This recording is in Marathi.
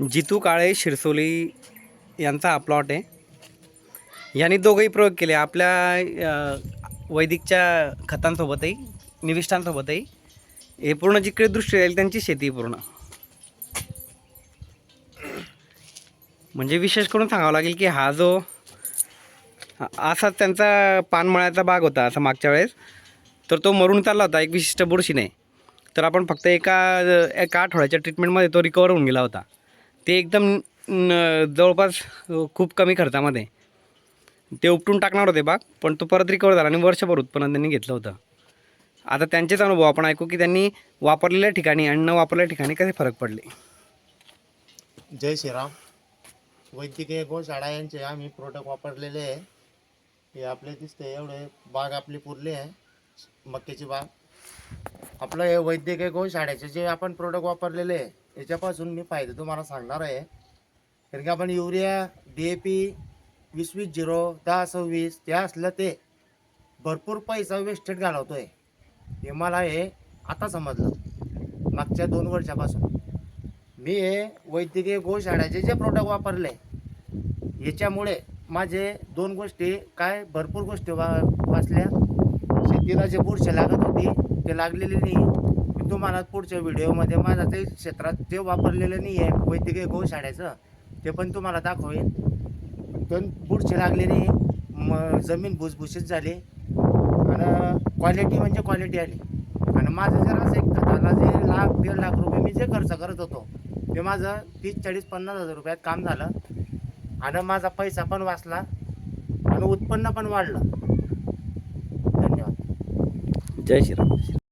जितू काळे शिरसोली यांचा हा प्लॉट आहे. यांनी दोघंही प्रयोग केले. आपल्या वैदिकच्या खतांसोबतही निविष्ठांसोबतही. हे पूर्ण जिकडे दृष्टी राहील त्यांची शेती पूर्ण. म्हणजे विशेष करून सांगावं लागेल की हा जो असाच त्यांचा पानमळ्याचा भाग होता असा मागच्या वेळेस. तर तो मरून चालला होता एक विशिष्ट बुरशीने. तर आपण फक्त एका एका आठवड्याच्या ट्रीटमेंटमध्ये तो रिकवर होऊन गेला होता. ते एकदम जवळपास खूप कमी खर्चामध्ये. ते उपटून टाकणार होते बाग पण तो परत रिकवर झाला आणि वर्षभर उत्पन्न त्यांनी घेतलं होतं. आता त्यांचेच अनुभव आपण ऐकू की त्यांनी वापरलेल्या ठिकाणी आणि न वापरलेल्या ठिकाणी कसे फरक पडले? जय श्रीराम. वैद्यकीय गोशाळा यांचे आम्ही प्रोडक्ट वापरलेले आहे. हे आपले दिसते एवढे बाग आपली पुरली आहे. मक्याची बाग. आपलं हे वैद्यकीय गोशाळ्याचे जे आपण प्रोडक्ट वापरलेले आहे याच्यापासून मी फायदे तुम्हाला सांगणार आहे. कारण की आपण युरिया डी ए पी वीस वीस झिरो दहा सव्वीस ते असलं ते भरपूर पैसा वेस्टेड आहे हे मला हे आता समजलं मागच्या दोन वर्षापासून. मी हे वैद्यकीय गोशाळ्याचे जे प्रोडक्ट वापरले याच्यामुळे माझे दोन गोष्टी काय भरपूर गोष्टी वा वाचल्या. शेतीला जे बुरशी लागत होती ते लागलेली नाही. तुम्हाला पुढच्या व्हिडिओमध्ये माझा ते क्षेत्रात जे वापरलेलं नाही आहे वैद्यकीय गोशाळ्याचं ते पण तुम्हाला दाखवेन. पण पुढचे लागले नाही म जमीन भुसभुशीत झाली. आणि क्वालिटी म्हणजे क्वालिटी आली. आणि माझं जर असं एक खताला जे लाख दीड लाख रुपये मी जे खर्च करत होतो ते माझं तीस चाळीस पन्नास हजार रुपयात काम झालं. आणि माझा पैसा पण वाचला आणि उत्पन्न पण वाढलं. धन्यवाद. जय श्रीराम.